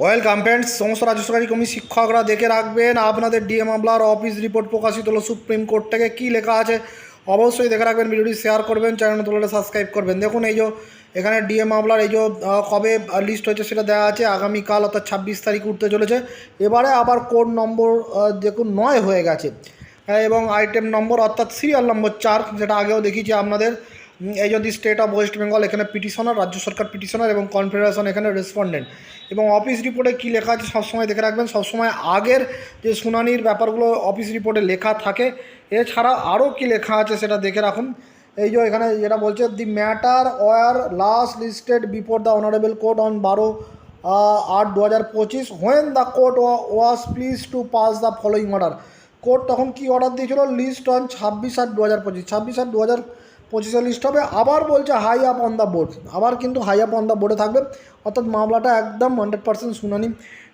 Welcome friends সমস্ত রাজ্য সরকারি কর্মী শিক্ষকরা দেখে রাখবেন আপনাদের ডিএ মামলার অফিস রিপোর্ট প্রকাশিত হলো সুপ্রিম কোর্ট থেকে। কী লেখা আছে? অবশ্যই দেখে রাখবেন ভিডিওটি শেয়ার করবেন চ্যানেল তুলে সাবস্ক্রাইব করবেন। দেখুন এই যে এখানে ডিএ মামলার এই যে কবে লিস্ট হয়েছে সেটা দেওয়া আছে আগামীকাল অর্থাৎ ছাব্বিশ তারিখ উঠতে চলেছে। এবারে আবার কোড নম্বর দেখুন নয় হয়ে গেছে। হ্যাঁ, এবং আইটেম নম্বর অর্থাৎ সিরিয়াল নম্বর চার যেটা আগেও দেখিয়েছি আপনাদের। এই যদি স্টেট অফ ওয়েস্ট বেঙ্গল, এখানে পিটিশনার, রাজ্য সরকার পিটিশনার এবং কনফেডারেশন, এখানে রেসপন্ডেন্ট। এবং অফিস রিপোর্টে কী লেখা আছে সবসময় দেখে রাখবেন সবসময় আগের যে শুনানির ব্যাপারগুলো অফিস রিপোর্টে লেখা থাকে, এছাড়া আরও কী লেখা আছে সেটা দেখে রাখুন। এই যে এখানে যেটা বলছে, the matter were last listed before the honourable court on বারো আট দু হাজার পঁচিশ, when the court was please to pass the following order. Court তখন কি অর্ডার দিয়েছিল? লিস্ট অন ছাব্বিশ আট দু হাজার পঁচিশ। ছাব্বিশ আট দু হাজার পঁচিশে লিস্ট হবে। আবার বলছে high up on the board আবার কিন্তু হাই আপ অন দ্য বোর্ডে থাকবে। অর্থাৎ মামলাটা একদম হান্ড্রেড পার্সেন্ট শুনানি।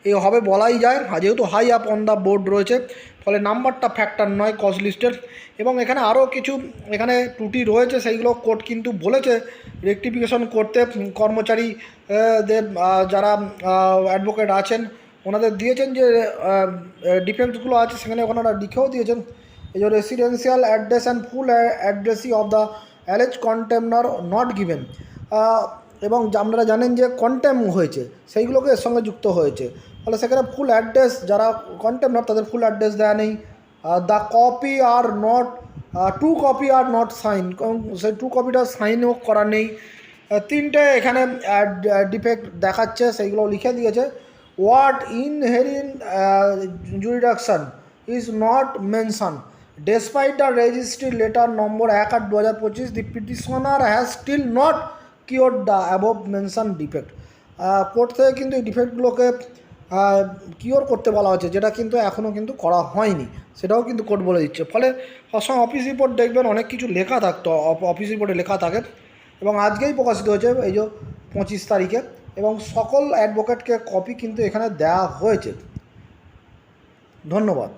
এ হবে বলাই যায়। যেহেতু high up on the board রয়েছে ফলে নাম্বারটা ফ্যাক্টর নয় কজ লিস্টের এবং এখানে আরও কিছু এখানে ত্রুটি রয়েছে সেইগুলো কোর্ট কিন্তু বলেছে। রেকটিফিকেশন করতে কর্মচারী আহ, দের যারা অ্যাডভোকেট আছেন ওনাদের দিয়েছেন যে ডিফেক্টসগুলো আছে সেখানে ওনারা লিখেও দিয়েছেন। এই যে residential address and full অ্যাড্রেসই of the alleged contemnor not given এবং আপনারা জানেন যে কন্টেম হয়েছে, সেইগুলোকে এর সঙ্গে যুক্ত হয়েছে। ফলে সেখানে ফুল অ্যাড্রেস যারা কন্টেমনার তাদের ফুল অ্যাড্রেস দেওয়া নেই। The copy are not to copy are not sign সেই টু কপিটা সাইনও করা নেই। তিনটে এখানে ডিফেক্ট দেখাচ্ছে, সেইগুলো লিখে দিয়েছে। What inherent jurisdiction is not mention despite the registry letter number এক আট দু হাজার পঁচিশ the petitioner has still not cure the above mention defect court থেকে কিন্তু এই ডিফেক্টগুলোকে কিওর করতে বলা হচ্ছে যেটা কিন্তু এখনও কিন্তু করা হয়নি। সেটাও কিন্তু কোর্ট বলে দিচ্ছে। ফলে সবসময় অফিস রিপোর্ট দেখবেন অনেক কিছু লেখা থাকতো অফ- অফিস রিপোর্টে লেখা থাকে। এবং আজকেই প্রকাশিত হয়েছে, এই যে পঁচিশ তারিখে। এবং সকল অ্যাডভোকেটকে কপি কিন্তু এখানে দেওয়া হয়েছে। ধন্যবাদ।